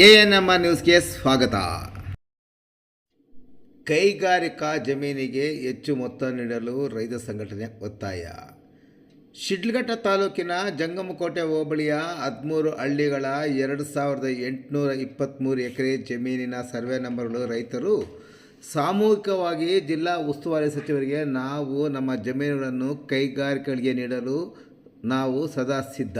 A N M ನ್ಯೂಸ್ಗೆ ಸ್ವಾಗತ. ಕೈಗಾರಿಕಾ ಜಮೀನಿಗೆ ಹೆಚ್ಚು ಮೊತ್ತ ನೀಡಲು ರೈತ ಸಂಘಟನೆ ಒತ್ತಾಯ. ಶಿಡ್ಲಘಟ್ಟ ತಾಲೂಕಿನ ಜಂಗಮಕೋಟೆ ಹೋಬಳಿಯ ಹದಿಮೂರು ಹಳ್ಳಿಗಳ ಎರಡು ಸಾವಿರದ ಎಂಟುನೂರ ಇಪ್ಪತ್ತ್ಮೂರು ಎಕರೆ ಜಮೀನಿನ ಸರ್ವೆ ನಂಬರ್ಗಳು ರೈತರು ಸಾಮೂಹಿಕವಾಗಿ ಜಿಲ್ಲಾ ಉಸ್ತುವಾರಿ ಸಚಿವರಿಗೆ ನಾವು ನಮ್ಮ ಜಮೀನುಗಳನ್ನು ಕೈಗಾರಿಕೆಗಳಿಗೆ ನೀಡಲು ನಾವು ಸದಾ ಸಿದ್ಧ.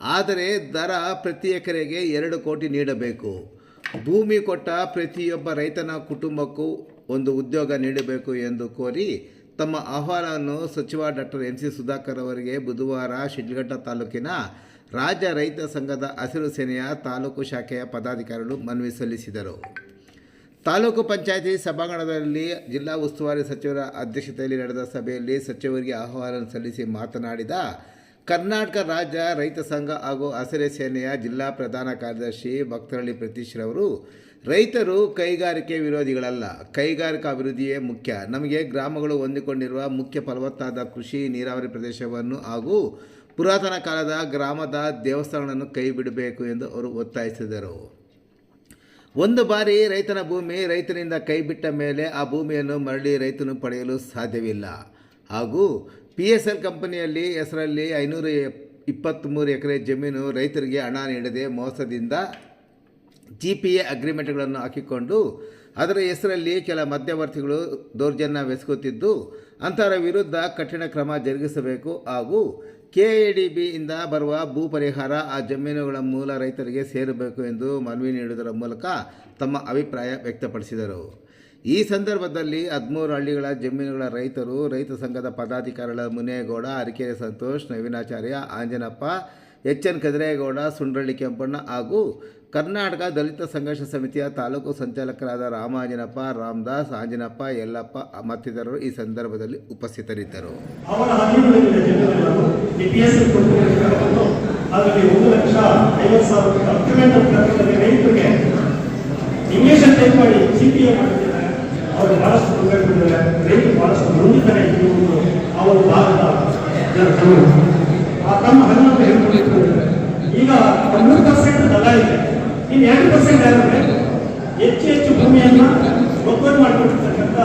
ಆದರೆ ದರ ಪ್ರತಿ ಎಕರೆಗೆ ಎರಡು ಕೋಟಿ ನೀಡಬೇಕು. ಭೂಮಿ ಕೊಟ್ಟ ಪ್ರತಿಯೊಬ್ಬ ರೈತನ ಕುಟುಂಬಕ್ಕೂ ಒಂದು ಉದ್ಯೋಗ ನೀಡಬೇಕು ಎಂದು ಕೋರಿ ತಮ್ಮ ಆಹ್ವಾನವನ್ನು ಸಚಿವ ಡಾಕ್ಟರ್ ಎಂ ಸಿ ಸುಧಾಕರ್ ಅವರಿಗೆ ಬುಧವಾರ ಶಿಡ್ಲಘಟ್ಟ ತಾಲೂಕಿನ ರಾಜ್ಯ ರೈತ ಸಂಘದ ಹಸಿರು ಸೇನೆಯ ತಾಲೂಕು ಶಾಖೆಯ ಪದಾಧಿಕಾರಿಗಳು ಮನವಿ ಸಲ್ಲಿಸಿದರು. ತಾಲೂಕು ಪಂಚಾಯತಿ ಸಭಾಂಗಣದಲ್ಲಿ ಜಿಲ್ಲಾ ಉಸ್ತುವಾರಿ ಸಚಿವರ ಅಧ್ಯಕ್ಷತೆಯಲ್ಲಿ ನಡೆದ ಸಭೆಯಲ್ಲಿ ಸಚಿವರಿಗೆ ಆಹ್ವಾನ ಸಲ್ಲಿಸಿ ಮಾತನಾಡಿದ ಕರ್ನಾಟಕ ರಾಜ್ಯ ರೈತ ಸಂಘ ಹಾಗೂ ಹಸಿರೆ ಸೇನೆಯ ಜಿಲ್ಲಾ ಪ್ರಧಾನ ಕಾರ್ಯದರ್ಶಿ ಭಕ್ತರಳ್ಳಿ ಪ್ರತೀಶ್ರವರು ರೈತರು ಕೈಗಾರಿಕೆ ವಿರೋಧಿಗಳಲ್ಲ. ಕೈಗಾರಿಕಾ ಅಭಿವೃದ್ಧಿಯೇ ಮುಖ್ಯ. ನಮಗೆ ಗ್ರಾಮಗಳು ಹೊಂದಿಕೊಂಡಿರುವ ಮುಖ್ಯ ಫಲವತ್ತಾದ ಕೃಷಿ, ನೀರಾವರಿ ಪ್ರದೇಶವನ್ನು ಹಾಗೂ ಪುರಾತನ ಕಾಲದ ಗ್ರಾಮದ ದೇವಸ್ಥಾನಗಳನ್ನು ಕೈ ಬಿಡಬೇಕು ಎಂದು ಅವರು ಒತ್ತಾಯಿಸಿದರು. ಒಂದು ಬಾರಿ ರೈತನ ಭೂಮಿ ರೈತನಿಂದ ಕೈ ಬಿಟ್ಟ ಮೇಲೆ ಆ ಭೂಮಿಯನ್ನು ಮರಳಿ ರೈತನು ಪಡೆಯಲು ಸಾಧ್ಯವಿಲ್ಲ. ಹಾಗೂ ಪಿ ಎಸ್ ಎಲ್ ಕಂಪನಿಯಲ್ಲಿ ಹೆಸರಲ್ಲಿ ಐನೂರ ಇಪ್ಪತ್ತ್ಮೂರು ಎಕರೆ ಜಮೀನು ರೈತರಿಗೆ ಹಣ ನೀಡದೆ ಮೋಸದಿಂದ ಜಿ ಪಿ ಎ ಅಗ್ರಿಮೆಂಟ್ಗಳನ್ನು ಹಾಕಿಕೊಂಡು ಅದರ ಹೆಸರಲ್ಲಿ ಕೆಲ ಮಧ್ಯವರ್ತಿಗಳು ದೌರ್ಜನ್ಯವೆಸಗುತ್ತಿದ್ದು ಅಂಥವರ ವಿರುದ್ಧ ಕಠಿಣ ಕ್ರಮ ಜರುಗಿಸಬೇಕು ಹಾಗೂ ಕೆ ಎ ಡಿ ಬಿಯಿಂದ ಬರುವ ಭೂ ಪರಿಹಾರ ಆ ಜಮೀನುಗಳ ಮೂಲ ರೈತರಿಗೆ ಸೇರಬೇಕು ಎಂದು ಮನವಿ ನೀಡುವುದರ ಮೂಲಕ ತಮ್ಮ ಅಭಿಪ್ರಾಯ ವ್ಯಕ್ತಪಡಿಸಿದರು. ಈ ಸಂದರ್ಭದಲ್ಲಿ ಹದಿಮೂರು ಹಳ್ಳಿಗಳ ಜಮೀನುಗಳ ರೈತರು, ರೈತ ಸಂಘದ ಪದಾಧಿಕಾರಿಗಳ ಮುನೇಗೌಡ, ಅರಿಕೆರೆ ಸಂತೋಷ್, ನವೀನಾಚಾರ್ಯ ಆಂಜನಪ್ಪ, ಎಚ್ ಎನ್ ಕದಿರೇಗೌಡ, ಸುಂಡ್ರಳ್ಳಿ ಕೆಂಪಣ್ಣ ಹಾಗೂ ಕರ್ನಾಟಕ ದಲಿತ ಸಂಘರ್ಷ ಸಮಿತಿಯ ತಾಲೂಕು ಸಂಚಾಲಕರಾದ ರಾಮಾಂಜನಪ್ಪ, ರಾಮದಾಸ್, ಆಂಜನಪ್ಪ, ಯಲ್ಲಪ್ಪ ಮತ್ತಿತರರು ಈ ಸಂದರ್ಭದಲ್ಲಿ ಉಪಸ್ಥಿತರಿದ್ದರು. ಇಂಗ್ಲಿಷ್ ಟೈಪ್ ಮಾಡಿ ಸಿ ಪಿ ಎ ಮಾಡಿದ್ದಾರೆ ಅವರು ಬಹಳಷ್ಟು ಕೊಟ್ಟಿದ್ದಾರೆ ರೈತರು ಬಹಳಷ್ಟು ನೊಂದಿದ್ದಾರೆ ಇರುವುದು ಅವರು ಭಾಗದ ಆ ತಮ್ಮ ಹಣವನ್ನು ಹೇಳ್ಕೊಂಡಿದ್ದಾರೆ ಈಗ ಹನ್ನೂರು ಪರ್ಸೆಂಟ್ ದಲ್ಲಾಳಿದೆ ಇನ್ನು ಎರಡು ಪರ್ಸೆಂಟ್ ಯಾರಂದ್ರೆ ಹೆಚ್ಚು ಹೆಚ್ಚು ಭೂಮಿಯನ್ನ ಒತ್ತುವರಿ ಮಾಡಿಕೊಂಡಿರ್ತಕ್ಕಂಥ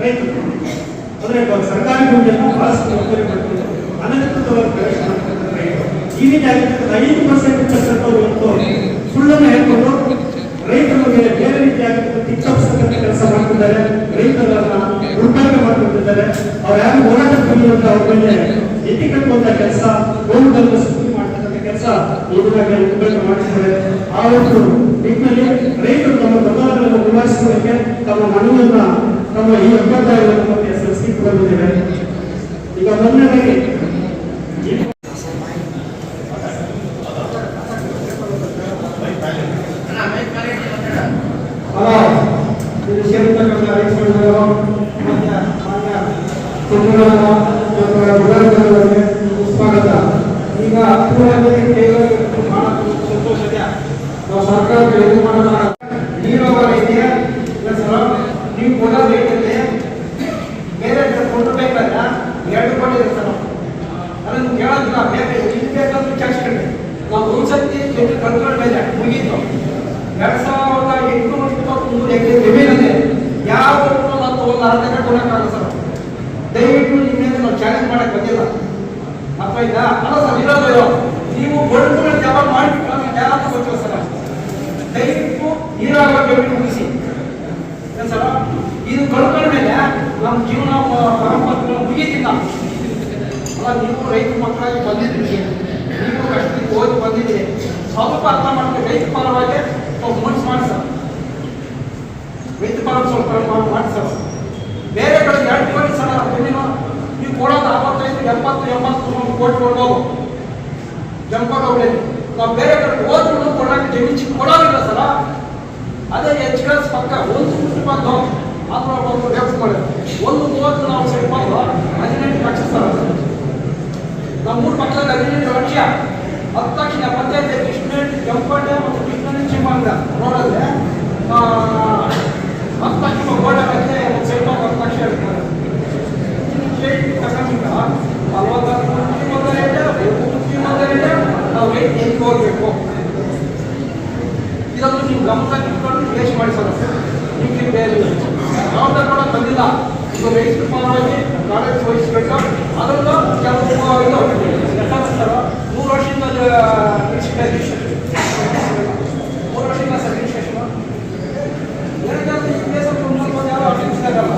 ರೈತರು. ಅಂದ್ರೆ ಸರ್ಕಾರಿ ಭೂಮಿಯನ್ನು ಬಹಳಷ್ಟು ಒತ್ತುವರಿ ಮಾಡಿಕೊಂಡು ಅನಧಿಕೃತವಾಗಿ ಪ್ರವೇಶ ಮಾಡ್ತಕ್ಕಂಥ ರೈತರು. ಈ ರೀತಿ ಆಗಿರ್ತಕ್ಕಂಥ ಐದು ಪರ್ಸೆಂಟ್ ಸುಳ್ಳನ್ನು ಹೇಳ್ಕೊಂಡು ರೈತರ ಮೇಲೆ ಬೇರೆ ರೀತಿಯಾಗಿ ಕಿಚ್ಚಪ್ಸತಕ್ಕಂಥ ಕೆಲಸ ಮಾಡ್ತಿದ್ದಾರೆ, ರೈತರನ್ನ ದುರ್ಬಳಕೆ ಮಾಡ್ಕೊತಿದ್ದಾರೆ ಅವ್ರು ಯಾರು ಹೋರಾಟ ಬಂದಿರುವಂತ ಅವ್ರ ಮೇಲೆ ಎತ್ತಿ ಕಟ್ಟುವಂತ ಕೆಲಸ ಗೋಲ್ಡನ್ನು ಸೃಷ್ಟಿ ಮಾಡ್ತಕ್ಕಂಥ ಕೆಲಸ ಈಗಿನ ದುರ್ಬಳಕೆ ಮಾಡಿದ್ದಾರೆ ಆ ಒಂದು ನಿಟ್ಟಿನಲ್ಲಿ ರೈತರು ತಮ್ಮ ತೊಂದರೆಗಳನ್ನು ನಿವಾರಿಸಿಕೊಳ್ಳಕ್ಕೆ ತಮ್ಮ ಮನವನ್ನ ತಮ್ಮ ಈ ಅಭ್ಯರ್ಥಿಗಳನ್ನು ಮತ್ತೆ ಸಲ್ಲಿಸಿ ಬಂದಿದ್ದಾರೆ ಈಗ ಮೊನ್ನೆದಾಗಿ ಈ ಹಲೋ ಇದು ಸೇರಿರ್ತಕ್ಕಂಥ ರೈತರು ಮಾನ್ಯ ಮಾನ್ಯ ಸಚಿವರಾದ ಡಾಕ್ಟರ್ ಮುರಾರವರಿಗೆ ಸ್ವಾಗತ. ಈಗ ಮಾಡಲು ಸಂತೋಷ ನಾವು ಸರ್ಕಾರಕ್ಕೆ ಇದು ಮಾಡೋಣ. ನೀರಾವರಿ ಇದೆಯಾ ನೀವು ಕೊಡೋದು ಬೇರೆ ಕೊಡಬೇಕಾದ್ರೆ ಎರಡು ಕೋಟಿ ಇದೆ ಸರ್. ಅದನ್ನು ಕೇಳೋದಿಲ್ಲ, ಬೇರೆ ಇಲ್ಲಿ ಬೇಕಂದ್ರೆ ನಾವು ಒಂದ್ಸತಿ ಜೊತೆ ಕಂಟ್ರೋಲ್ ಮೇಲೆ ಮುಗೀತು. ಎರಡು ಸಾವಿರದ ಎಂಟುನೂರ ಇಪ್ಪತ್ತೊಂದು ಎಕರೆ ಜಮೀನಿದೆ ಯಾವ ಒಂದು ಅರ್ಧ ಕೊಡಕ್ಕಾಗಲ್ಲ ಸರ್ ದಯವಿಟ್ಟು ನಿಮ್ಮೇಲೆ ನಾವು ಚಾಲೆಂಜ್ ಮಾಡಕ್ ಬಂದಿಲ್ಲ. ಅರ್ಥ ಆಯ್ತಾ ಅಲ್ಲ ಸರ್ ಇರೋದು ನೀವು ಬಡತನ ಜಪ ಮಾಡಿಬಿಟ್ಟು ನಮ್ಗೆ ಯಾರು ಗೊತ್ತಿಲ್ಲ ಸರ್. ದಯವಿಟ್ಟು ನೀರಾಗ ಮುಗಿಸಿ. ಸರ? ಇದು ಕಳ್ಕೊಂಡ ಮೇಲೆ ನಮ್ಮ ಜೀವನ ಪರಂಪರೆ ಮುಗೀತಿಲ್ಲ. ಅಲ್ಲ, ನೀವು ರೈತ ಮಕ್ಕಳಾಗಿ ಬಂದಿದ್ದೀರಿ. ನೀವು ಕಷ್ಟಕ್ಕೆ ಓದಿ ಬಂದಿದ್ದೀರಿ. ಸ್ವಲ್ಪ ಅರ್ಥ ಮಾಡ್ಕೊಂಡು ರೈತ ಪರವಾಗಿ ಸ್ವಲ್ಪ ಮನಸ್ಸು ಮಾಡಿ ಸರ್. ರೈತ ಪರ ಸ್ವಲ್ಪ ಮಾಡಿ ಸರ್. ಬೇರೆ ಕಡೆ ಎರಡು ಕೋಟಿ ಸರ್ ಕೊಡೋದು ಅರವತ್ತೈದು ಎಪ್ಪತ್ತು ಎಂಬತ್ತು ಕೋಟಿ ಕೊಡ್ಬೋದು ಜಂಪೋಟಲ್ಲಿ ನಾವು ಬೇರೆ ಕಡೆ ಹೋದ್ರು ಕೊಡೋಕೆ ಜಮೀನು ಚಿಕ್ಕ ಕೊಡೋದಿಲ್ಲ ಸರ ಅದೇ ಎಚ್ ಕ್ಲಾಸ್ ಪಕ್ಕ ಒಂದು ಕುಟುಂಬದ್ದು ಮಾತ್ರ ಒಂದು ವ್ಯವಸ್ಥೆ ಮಾಡಿ ಒಂದು ಮೂವತ್ತು ನಾವು ಸೆಟ್ ಮಾಡುವ ಹದಿನೆಂಟು ಲಕ್ಷ ಸರ್ ನಮ್ಮ ಮೂರು ಪಕ್ಕದಲ್ಲಿ ಹದಿನೆಂಟು ಲಕ್ಷ ಹತ್ತು ಲಕ್ಷ ಪಂಚಾಯತ್ ಕೃಷ್ಣ ಕೆಂಪಣ್ಣ ಮತ್ತು ಕೃಷ್ಣನ ಚಿಮ್ಮಂಗ ರೋಡಲ್ಲಿ ಆ, ಹತ್ತು ಲಕ್ಷ ಗೋಡೆ ಮೇಲೆ ಒಂದು ಸೆಟ್ ಹತ್ತು ಲಕ್ಷ ಇರ್ತಾರೆ ಸ್ಟೇಟ್ ತಗೊಂಡಿದ್ದ ಅರವತ್ತು ನಾವು ರೇಟ್ ಎಲ್ಲಿ ಹೋಗ್ಬೇಕು ಇದ್ದೀವಿ ಜವಾಬ್ದಾರಿ ಕೂಡ ಬಂದಿಲ್ಲ ಇದು ರೈತರ ಪರವಾಗಿ ಕಾಳಜಿ ವಹಿಸಬೇಕು ಅದರಲ್ಲೂ ಕೆಲವು ಇದು ಲೆಕ್ಕಪತ್ರ ಮೂರು ವರ್ಷದಿಂದ ರಿಜಿಸ್ಟ್ರೇಷನ್ ಮೂರು ವರ್ಷದಿಂದ ಸರ್ ರಿಜಿಸ್ಟ್ರೇಷನ್ ಏನಾದ್ರು ಈ ಕೇಸ್ ಅಂತ ಮುಂದೆ ಬಂದು ಯಾರು ಅರ್ಥಿಸ್ತಾರಲ್ಲ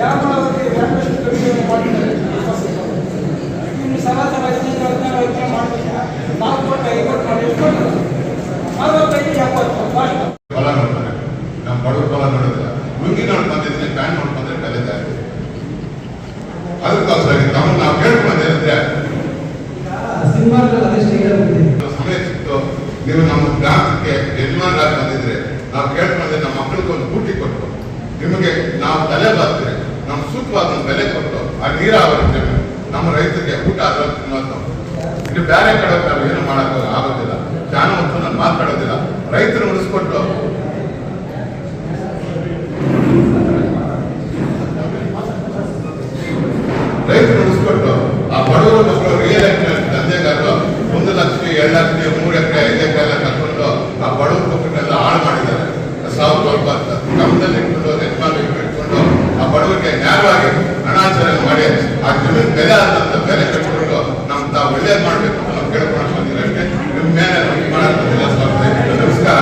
ಯಾರು ಅದಕ್ಕೆ ವ್ಯಾಲ್ಯೂಯೇಷನ್ ಕಮಿಟಿ ಮಾಡಿದ್ದಾರೆ ಇನ್ನು ಸಲ ಸಲ ಹದಿನೈದು ಹದಿನಾರು ಹದಿನೇಳು ಮಾಡ್ತೀವಿ ನಾವು ಕೊಟ್ಟು ಐವತ್ತು ಮಾಡಿ ಎಷ್ಟು ಅರವತ್ತೈದು ಎಪ್ಪತ್ತು ಲಾಸ್ಟ್ ಫಲ ನೋಡ್ತಾರೆ ನಮ್ಮ ಬಡವ್ರ ಫಲ ನೋಡೋದಿಲ್ಲ ಲುಂಗಿ ನೋಡ್ಕೊಂತಿದ್ರೆ ಪ್ಯಾಂಟ್ ನೋಡ್ಕೊಂಡ್ರೆ ಕಲಿತಾ ಇರ್ತೀವಿ ಅದಕ್ಕೋಸ್ಕರ ನಾವು ನಾವು ಕೇಳ್ಕೊಂಡೇನಂದ್ರೆ ಸಿನಿಮಾದಲ್ಲಿ ಅದೆಷ್ಟು ಹೇಳ್ಬಿಟ್ಟಿದೆ ಸಮಯ ಸಿಕ್ತು ನೀವು ನಮ್ಮ ಗ್ರಾಮಕ್ಕೆ ಯಜಮಾನರಾಗಿ ಬಂದಿದ್ರೆ ನಾವು ಕೇಳ್ಕೊಂಡ್ರೆ ನಮ್ಮ ಮಕ್ಕಳಿಗೆ ಒಂದು ಬೂಟಿ ಕೊಟ್ಟು, ನಿಮಗೆ ನಾವು ತಲೆ ಬರ್ತೀವಿ ನಮ್ಮ ಸೂಕ್ತವಾದ ಬೆಲೆ ಕೊಟ್ಟು, ಆ ನೀರಾವರಿ ನಮ್ಮ ರೈತರಿಗೆ ಊಟ ಆಗುತ್ತೆ ತಿನ್ನೋದು ಇದು ಬೇರೆ ಕಡೆ ನಾವು ಏನು ಮಾಡಕ್ಕೆ ಆಗೋದಿಲ್ಲ. ಜಾನುವಂತ ಮಾತಾಡೋದಿಲ್ಲ. ರೈತರು ಉಳಿಸ್ಕೊಟ್ಟು. ರೈತರು ಉಳಿಸ್ಕೊಟ್ಟು, ಆ ಬಡವರು ಮಕ್ಕಳು ರಿಯಲ್ ಎಸ್ಟೇಟ್ ದಂಧೆಗಾರರು ಒಂದು ಲಕ್ಷಕ್ಕೆ, ಎರಡು ಲಕ್ಷಕ್ಕೆ, ಮೂರು ಎಕರೆ, ಐದು ಎಕರೆ ಎಲ್ಲ ತಗೊಂಡು ಆ ಬಡವ್ರ ಮಕ್ಕಳನ್ನೆಲ್ಲ ಹಾಳು ಮಾಡಿದ್ದಾರೆ ಸಾವಿರ ಸ್ವಲ್ಪ ಅಂತ ಗಮನದಲ್ಲಿ ಇಟ್ಕೊಂಡು ಯಜಮಾನ ಇಟ್ಕೊಂಡು ಆ ಬಡವರಿಗೆ ನ್ಯಾಯವಾಗಿ ಹಣಾಚರಣೆ ಮಾಡಿ ಆ ಜಮೀನು ಬೆಲೆ ಆದಂತ ಬೆಲೆ ಕಟ್ಕೊಂಡು ನಮ್ ತಾವು ಒಳ್ಳೇದು ಮಾಡ್ಬೇಕು ಅಂತ ನಾವು ಕೇಳ್ಕೊಂಡು ಬಂದಿರೋ ಅಷ್ಟೇ ನಿಮ್ಮ ಮೇಲೆ ನಾವು ಇದು ಮಾಡೋದಿಲ್ಲ ಸ್ವಾಮಿ. ನಮಸ್ಕಾರ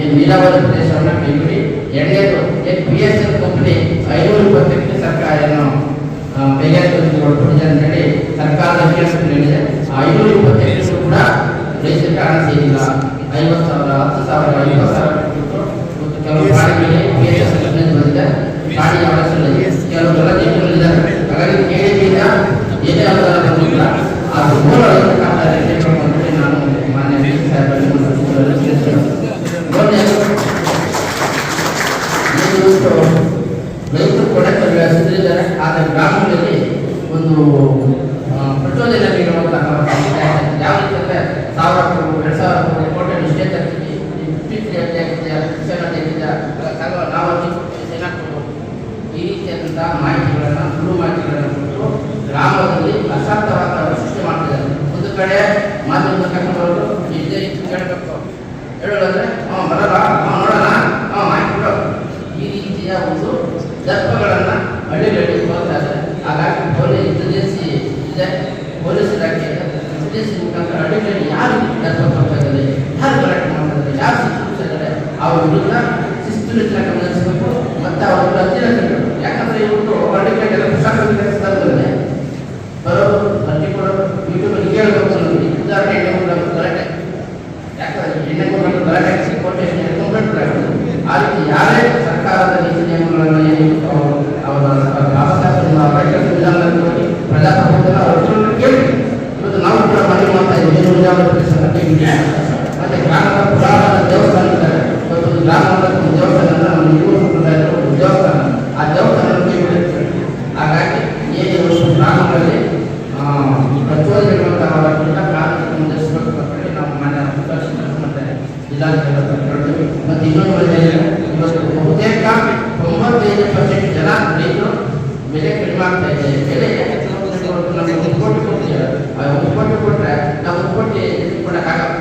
ಈ ನೀರಾವರಿ ಪ್ರದೇಶವನ್ನು ಕೈಬಿಡಿ ಎರಡನೇದು ಏನ್ ಪಿ ಎಸ್ ಎಲ್ ಕಂಪನಿ ಐನೂರ ಇಪ್ಪತ್ತಕ್ಕೆ ಸರ್ಕಾರ ಏನು ಕೈಗಾರಿಕೆ ಅಂತ ಹೇಳಿ ಸರ್ಕಾರದ ಅಭ್ಯಾಸ ನೀಡಿದೆ ಆ ಐನೂರ ಇಪ್ಪತ್ತೈದು ಕೂಡ ರೈತರಿಗೆ ಹಣ ಸೇರಿಲ್ಲ ಐವತ್ತು ಸಾವಿರ ಹತ್ತು ಸಾವಿರ ಐವತ್ತು ಸಾವಿರ ಕೊಟ್ಟು ಮತ್ತು ಕೆಲವು ಪ್ರಾಣಿಗಳಿಗೆ ಪಿ ಎಸ್ ಎಸ್ ಕಂಪನಿ ಬಂದಿದೆ ಪ್ರಾಣಿ ಅವಶ್ಯಕತೆ ಇದೆ. ಕೆಲವು ಜನ ಜಮೀನುಗಳಿದ್ದಾರೆ ಹಾಗಾಗಿ ಕೇಳಿದಿಂದ ಏನೇ ಅನುದಾನ ಬಂದಿಲ್ಲ ಅದು ಮೂಲ ರೈತ ಖಾತಾ ರೇಖೆಗಳು ಅಂತೇಳಿ ನಾನು ಮಾನ್ಯ ಡಿ ಸಿ ಸಾಹೇಬರಿಗೆ ಮತ್ತು ಸಚಿವರಲ್ಲಿ ತಿಳಿಸ್ತೇನೆ. ಮೊನ್ನೆ ಇವತ್ತು ರೈತರು ಕೊಡಕ್ಕೆ ಬೆಳೆಸಿದ್ದಾರೆ ಆದರೆ ಗ್ರಾಮಗಳಲ್ಲಿ ಒಂದು ಆ, ಪ್ರಚೋದನೆ ನೀಡುವಂತಹ ಯಾವ ರೀತಿ ಅಂದರೆ ಸಾವಿರ ಕೋಟಿ ಎರಡು ಸಾವಿರ ಕೋಟಿ ಕೋಟಿ ನಿಷ್ಠೆ ತರ್ತೀವಿ ಇತ್ತೀಚೆಗೆ ಅಡ್ಡಿ ಆಗಿದೆ ಶಿಕ್ಷಣ ಅಡ್ಡಿ ಆಗಿದೆ ಸಂಘ ನಾವು ಅರ್ಜಿ ಕೊಡ್ತೀವಿ ಜನ ಕೊಡ್ಬೋದು ಈ ರೀತಿಯಾದಂತಹ ಮಾಹಿತಿಗಳನ್ನು ಸುಳ್ಳು ಮಾಹಿತಿಗಳನ್ನು ಕೊಟ್ಟು ಗ್ರಾಮದಲ್ಲಿ ಅಶಾಂತ ವಾತಾವರಣ ಸೃಷ್ಟಿ ಮಾಡ್ತಿದ್ದಾರೆ. ಒಂದು ಕಡೆ ಮಾಧ್ಯಮದ ಕರ್ಕೊಂಡ್ಬರೋದು ಇದೇ ರೀತಿ ಕೇಳಬೇಕು. ಹೇಳೋದಂದ್ರೆ, ಅವ ಬರಲ್ಲ, ಅವ ನೋಡೋಣ ಅವ ಮಾಹಿತಿ ಕೊಡೋದು ಈ ರೀತಿಯ ಒಂದು ದರ್ಪಗಳನ್ನು ಹಳ್ಳಿಗಳಲ್ಲಿ ತೋರ್ತಾ ಇದ್ದಾರೆ. ಹಾಗಾಗಿ ಪೊಲೀಸ್ ಇಂಟೆಲಿಜೆನ್ಸಿ ಇದೆ. ಪೊಲೀಸ್ ಇಲಾಖೆ ಇಂಟೆಲಿಜೆನ್ಸಿ ಮುಖಾಂತರ ಹಳ್ಳಿಗಳಲ್ಲಿ ಯಾರು ದರ್ಪ ಕೊಡ್ತಾ ಇದ್ದಾರೆ, ಯಾರು ಕಲೆಕ್ಟ್ ಮಾಡ್ತಾ ಇದ್ದಾರೆ, ಯಾರು ಶಿಸ್ತು ಇದ್ದಾರೆ, ಅವ್ರ ವಿರುದ್ಧ ಶಿಸ್ತುನಿಟ್ಟಿನ ಗಮನಿಸಬೇಕು ಮತ್ತೆ ಅವ್ರ ವಿರುದ್ಧ ಹತ್ತಿರ ಕಟ್ಟಬೇಕು ಯಾಕಂದ್ರೆ ಇವತ್ತು ಹಳ್ಳಿಗಳಿಗೆಲ್ಲ ಪ್ರಶಾಸನಿಕ ಸಂದರ್ಭದಲ್ಲಿ ಬರೋದು ಅರ್ಜಿ ಕೊಡೋದು ಯೂಟ್ಯೂಬ್ ಕೇಳಬೇಕು ಅನ್ನೋದು ಉದಾಹರಣೆ ಎಣ್ಣೆ ಕೊಡೋದು ಗಲಾಟೆ ಯಾಕಂದ್ರೆ ಎಣ್ಣೆ ಕೊಡೋದು ಗಲಾಟೆ ಹಾಕಿ ಕೋಟೆ ಕಂಪ್ಲೇಂಟ್ ಆ ರೀತಿ ಯಾರೇ ಸರ್ಕಾರದ ನೀತಿ ನಿಯಮಗಳನ್ನು ಏನಿತ್ತು ಅವರ ಬಾಬಾ ಸಾಹೇಬ್ ರೈತರ ಸಂವಿಧಾನದಲ್ಲಿ ನೋಡಿ ಪ್ರಜಾಪ್ರಭುತ್ವ ಅವರನ್ನು ಕೇಳಿ ಇವತ್ತು ನಾವು ಕೂಡ ಮನವಿ ಮಾಡ್ತಾ ಇದ್ದೀವಿ ಏನು ನಿಜಾಮರ ಪ್ರದೇಶ ಕಟ್ಟಿದ್ದೀವಿ ಮತ್ತೆ ಗ್ರಾಮದ ಪುರಾಣದ ದೇವಸ್ಥಾನ ಇದ್ದಾರೆ ಇವತ್ತು ಒಂದು ಗ್ರಾಮದ ಒಂದು ದೇವಸ್ಥಾನ ನಮ್ಮ ಯುವ ಸಂಪ್ರದಾಯದ ಒಂದು ದೇವಸ್ಥಾನ ಆ ದೇವಸ್ಥಾನ ಕೈ ಬಿಡುತ್ತೆ ಹಾಗಾಗಿ ಏನು ಇವತ್ತು ಗ್ರಾಮಗಳಲ್ಲಿ ಆ, ಈ ಪ್ರಚೋದನೆಗಳಂತಹ ಅವರನ್ನೆಲ್ಲ ಕ್ರಾಂತಿ ಮುಂದುವರಿಸಬೇಕು ಅಂತ ಹೇಳಿ ನಾವು ಮಾನ್ಯ ಮತ್ತೆ ಜಿಲ್ಲಾಧಿಕಾರಿ ಹೇಳ್ತೀವಿ ಮತ್ತೆ ಇನ್ನೊಂದು ವಜೆ ಇದೆ, ಇವತ್ತು ಬಹುತೇಕ ತೊಂಬತ್ತೈದು ಪರ್ಸೆಂಟ್ ಜನ ರೈತರು ಬೆಲೆ ಕಡಿಮೆ ಆಗ್ತಾ ಇದೆ ಬೆಲೆ ಯಾಕೆ ಕೆಲವೊಂದು ಇವತ್ತು ನಮಗೆ ಒಂದು ಕೋಟಿ ಕೊಡ್ತೀವಿ ಆ ಒಂದು ಕೋಟಿ ಕೊಟ್ಟರೆ ನಾವು ಒಂದು ಕೋಟಿ ಕೊಡೋಕ್ಕಾಗಲ್ಲ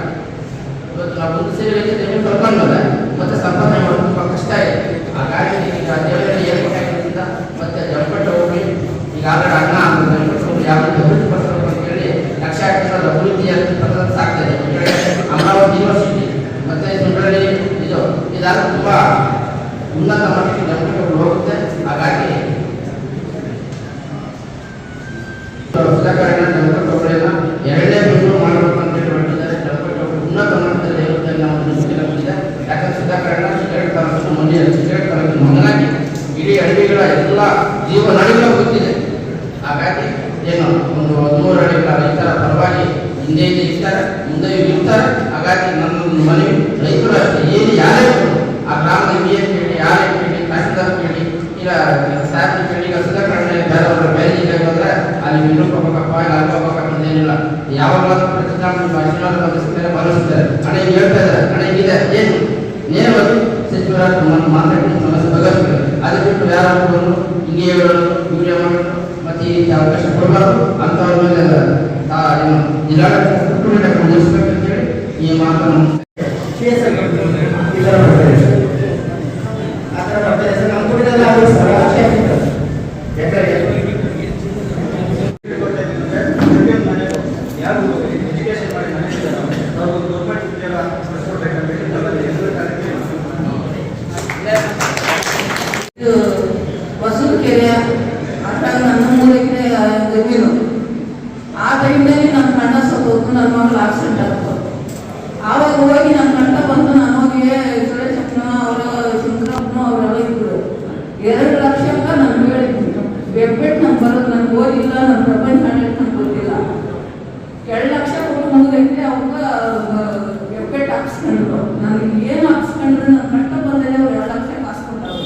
ಇವತ್ತು ನಾವು ಒಂದು ಸೇರಿ ರೈತ ಜಮೀನು ಕಳ್ಕೊಂಡಲ್ಲ ಮತ್ತೆ ಸಂಪಾದನೆ ಮಾಡೋದು ತುಂಬ ಕಷ್ಟ ಇದೆ ಹಾಗಾಗಿ ಈಗ ದೇವರಲ್ಲಿ ಏರ್ಪಟ್ಟಾಗಿದ್ದರಿಂದ ಮತ್ತೆ ಜಂಪಟ್ಟ ಹೋಗಿ ಈಗ ಆಲ್ರೆಡಿ ಅನ್ನ ಅಂತ ಜಂಪಟ್ಟ ಹೋಗಿ ಯಾವ ರೀತಿ ಅಭಿವೃದ್ಧಿ ಪಡಿಸಬೇಕು ಅಂತೇಳಿ ಲಕ್ಷಾಂತರ ಅಭಿವೃದ್ಧಿ ಪಡಿಸೋದು ಸಾಕ್ತದೆ ಈ ಕಡೆ ಅಮರಾವತಿ ಯೂನಿವರ್ಸಿಟಿ ಮತ್ತೆ ಇದರಲ್ಲಿ ಇದು ಇದಾದ ತುಂಬಾ ಉನ್ನತ ಮಟ್ಟಕ್ಕೆ ಜಂಪಟ್ಟಗಳು ಹೋಗುತ್ತೆ ಹಾಗಾಗಿ ಸುಧಾಕರಣ ಜಂಪಟ್ಟಗಳನ್ನ ಎರಡನೇ ಬೆಂಗಳೂರು ಮಾಡಬೇಕು ಅಂತ ಹೇಳಿ ಜಂಪಟ್ಟಗಳು ಉನ್ನತ ಮಟ್ಟದಲ್ಲಿ ನಮಗಿದೆ ಯಾಕಂದ್ರೆ ಸುಧಾಕರಣ ಸಿಗರೇಟ್ ತಾಲೂಕಿನ ಮಂಡ್ಯ ಇಡೀ ಹಳ್ಳಿಗಳ ಎಲ್ಲ ಜೀವನಾಡಿಗಳ ಗೊತ್ತಿದೆ. ಹಾಗಾಗಿ ಏನು, ಒಂದು ಹದಿಮೂರು ಹಳ್ಳಿಗಳ ರೈತರ ಪರವಾಗಿ ಹಿಂದೆ ಇರ್ತಾರೆ, ಮುಂದೆ ಇರ್ತಾರೆ. ಹಾಗಾಗಿ ನನ್ನ ಮನವಿ ರೈತರು ಏನು ಯಾರೇ ಆ ಗ್ರಾಮದ ಬಿ ಎಂ ಕೇಳಿ, ಯಾರೇ ಕೇಳಿ, ತಹಸೀಲ್ದಾರ್ ಕೇಳಿ ಈಗ ಸಾಹೇಬ್ ಕೇಳಿ ಸುಧಾಕರಣ ಬೇರೆಯವ್ರ ಬೇರೆ ಬಂದ್ರೆ ಅಲ್ಲಿ ಇನ್ನೂರು ಹೋಗ್ಬೇಕಪ್ಪ ಇಲ್ಲ ಅಲ್ಲಿ ಹೋಗ್ಬೇಕಪ್ಪ ಅಂತ ಏನಿಲ್ಲ ಯಾವಾಗಲಾದ್ರೂ ಪ್ರತಿ ಗ್ರಾಮ ಆಶೀರ್ವಾದ ಬಂದಿಸ್ತಾರೆ ಭಾವಿಸ್ತಾರೆ ಹಣ ಹಿಂಗೆ ಹೇಳ್ತಾ ಇದ್ದಾರೆ ಹಣ ಹಿಂಗಿದೆ ಏನು ನೇರವಾಗಿ ಸಚಿವರಾದ ಮಾತಾಡಿ ಸಮಸ್ಯೆ ಬಗೆಹರಿಸ್ತಾರೆ ಅದು ಬಿಟ್ಟು ಯಾರು ಬಂದು ಹಿಂಗೆ ಹೇಳೋದು ವಿಡಿಯೋ ಮಾಡೋದು ಮತ್ತೆ ಈ ರೀತಿ ಅವಕಾಶ ಕೊಡಬಾರ್ದು ಅಂಥವ್ರ ಮೇಲೆ ಆ, ಏನು ಜಿಲ್ಲಾಡಳಿತ ಕಟ್ಟುನಿಟ್ಟಾಗಿ ಮುಂದುವರಿಸಬೇಕು ಅಂತೇಳಿ ಈ ಮಾತನ್ನು ಇದರ ಬಗ್ಗೆ ಅದರ ಬರ್ತದೆ ಸರ್ ನಮ್ಮ ಕುಟುಂಬದಲ್ಲಿ ಆದರೂ ಸರ್ ಲಕ್ಷ ಆಗ್ತದೆ ಎಕರೆಗೆ ಯಾರು ಎಜುಕೇಶನ್ ಮಾಡಿ ಮನೆಯಿದ್ದಾರೋ ನಾವು ಗೌರ್ಮೆಂಟ್ ಉದ್ಯೋಗ ಕೊಡ್ಬೇಕಂತ ಹೇಳಿ ಎಲ್ಲರೂ ಕಾರ್ಯಕ್ರಮ ಇದು ಹೊಸೂರು ಕೆರೆ ಅಷ್ಟಾಗ ನನ್ನ ಮೂರು ಎಕರೆ ಜಮೀನು ಆ ಟೈಮ್ನಲ್ಲಿ ನನ್ನ ಕಣ್ಣ ಸ್ವಲ್ಪ ನನ್ನ ಮಗಳು ಆಕ್ಸಿಡೆಂಟ್ ಆಯ್ತು ಆವಾಗ ಹೋಗಿ ನನ್ನ ಕಂಡ ಬಂದು ನಾನು ಹೋಗಿ ಸುರೇಶಪ್ಪನ ಅವರ ಶಂಕರಪ್ಪನ ಅವರೆಲ್ಲ ಇದ್ರು ಎರಡು ಲಕ್ಷ ಅಂತ ನಾನು ಹೇಳಿದ್ದು ಬೆಬ್ಬಿಟ್ಟು ನಾನು ನಾನು ನನ್ನ ಪ್ರಪಂಚ ನಂಗೆ ಗೊತ್ತಿಲ್ಲ. ಎರಡು ಲಕ್ಷ ಕೊಟ್ಟು ಎಕರೆ ಅವಾಗ ಬೆಬ್ಬಿಟ್ಟು ಹಾಕ್ಸ್ಕೊಂಡ್ರು ನನಗೆ ಏನು ಹಾಕ್ಸ್ಕೊಂಡ್ರು ನನ್ನ ಕಷ್ಟ ಬಂದರೆ ಅವ್ರು ಎರಡು ಲಕ್ಷ ಕಾಸು ಕೊಟ್ಟವ್ರು.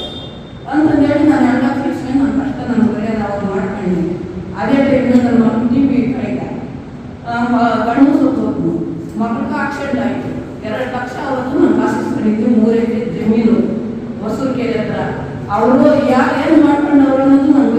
ಅಂತಂದೇಳಿ ನಾನು ಎರಡು ಲಕ್ಷ ಇಸ್ಕೊಂಡು ನನ್ನ ಕಷ್ಟ ನನ್ನ ಬರೆಯೋದು ಅವ್ರು ಮಾಡ್ಕೊಂಡಿದ್ದೀನಿ ಅದೇ ಟೈಮ್ನಲ್ಲಿ ನನ್ನ ಮಗನ ಟಿ ಬಿ ಕೈಗ ಕಣ್ಣು ಸುತ್ತೋದು ಮಗಳಿಗೆ ಆಕ್ಸಿಡೆಂಟ್ ಆಯಿತು. ಎರಡು ಲಕ್ಷ ಅವತ್ತು ನಾನು ಕಾಸು ಇಸ್ಕೊಂಡಿದ್ದೆ ಮೂರು ಎಕರೆ ಜಮೀನು ಹೊಸೂರು ಕೆರೆ ಹತ್ರ. ಅವರು ಯಾರು ಏನು ಮಾಡ್ಕೊಂಡವ್ರು ಅನ್ನೋದು ನಂಗೆ ಗೊತ್ತಿಲ್ಲ